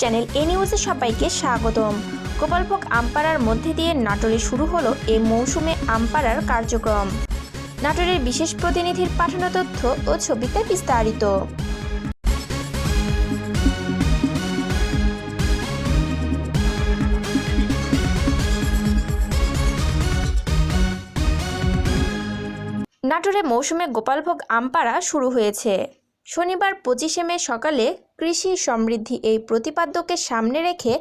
Channel এ নিউজে সবাইকে স্বাগতম। গোপালভোগ আমপাড়ার মধ্যে দিয়ে নাটোরে শুরু হলো এ মৌসুমে আমপাড়ার কার্যক্রম। নাটোরের বিশেষ প্রতিনিধির পাঠানো তথ্য ও ছবিতে বিস্তারিত। নাটোরে মৌসুমে গোপালভোগ আমপাড়া শুরু হয়েছে। শনিবার পঁচিশে মে সকালে কৃষি সমৃদ্ধি এই প্রতিপাদ্যকে সামনে রেখে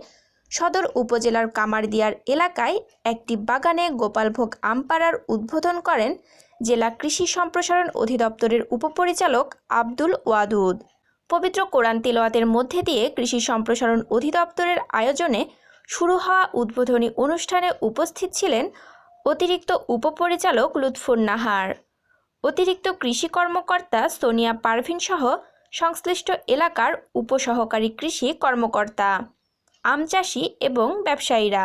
সদর উপজেলার কামারদিয়ার এলাকায় একটি বাগানে গোপালভোগ আমপাড়ার উদ্বোধন করেন জেলা কৃষি সম্প্রসারণ অধিদপ্তরের উপপরিচালক আব্দুল ওয়াদুদ। পবিত্র কোরআন তিলওয়াতের মধ্যে দিয়ে কৃষি সম্প্রসারণ অধিদপ্তরের আয়োজনে শুরু হওয়া উদ্বোধনী অনুষ্ঠানে উপস্থিত ছিলেন অতিরিক্ত উপপরিচালক লুৎফুর নাহার। অতিরিক্ত কৃষি কর্মকর্তা সোনিয়া পারভিন সহ সংশ্লিষ্ট এলাকার উপসহকারী কৃষি কর্মকর্তা, আম চাষি এবং ব্যবসায়ীরা।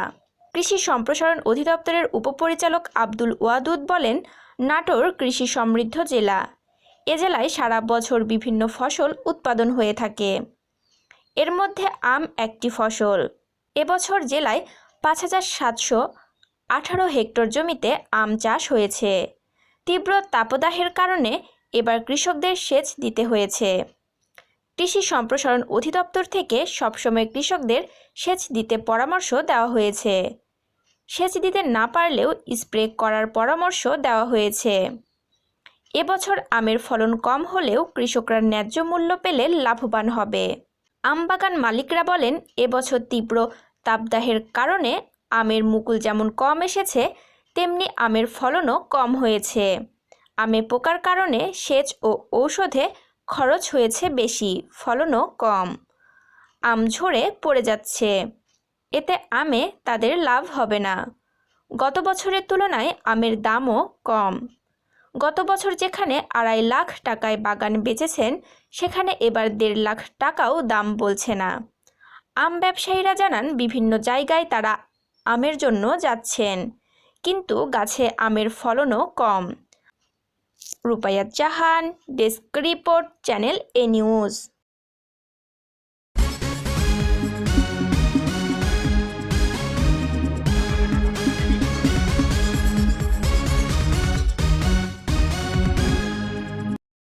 কৃষি সম্প্রসারণ অধিদপ্তরের উপপরিচালক আব্দুল ওয়াদুদ বলেন, নাটোর কৃষি সমৃদ্ধ জেলা। এ জেলায় সারা বছর বিভিন্ন ফসল উৎপাদন হয়ে থাকে। এর মধ্যে আম একটি ফসল। এবছর জেলায় পাঁচ হাজার সাতশো আঠারো হেক্টর জমিতে আম চাষ হয়েছে। তীব্র তাপদাহের কারণে এবার কৃষকদের সেচ দিতে হয়েছে। কৃষি সম্প্রসারণ অধিদপ্তর থেকে সবসময় কৃষকদের সেচ দিতে পরামর্শ দেওয়া হয়েছে। সেচ দিতে না পারলেও স্প্রে করার পরামর্শ দেওয়া হয়েছে। এবছর আমের ফলন কম হলেও কৃষকরা ন্যায্য মূল্য পেলে লাভবান হবে। আম বাগান মালিকরা বলেন, এবছর তীব্র তাপদাহের কারণে আমের মুকুল যেমন কম এসেছে তেমনি আমের ফলনও কম হয়েছে। আমে পোকার কারণে সেচ ও ঔষধে খরচ হয়েছে বেশি, ফলনও কম। আম ঝরে পড়ে যাচ্ছে। এতে আমে তাদের লাভ হবে না। গত বছরের তুলনায় আমের দামও কম। গত বছর যেখানে আড়াই লাখ টাকায় বাগান বেচেছেন, সেখানে এবার দেড় লাখ টাকাও দাম বলছে না। আম ব্যবসায়ীরা জানান, বিভিন্ন জায়গায় তারা আমের জন্য যাচ্ছেন। কিন্তু গাছে আমের ফলনও কম। Rubaiyat Jahan desk report channel এ নিউজ।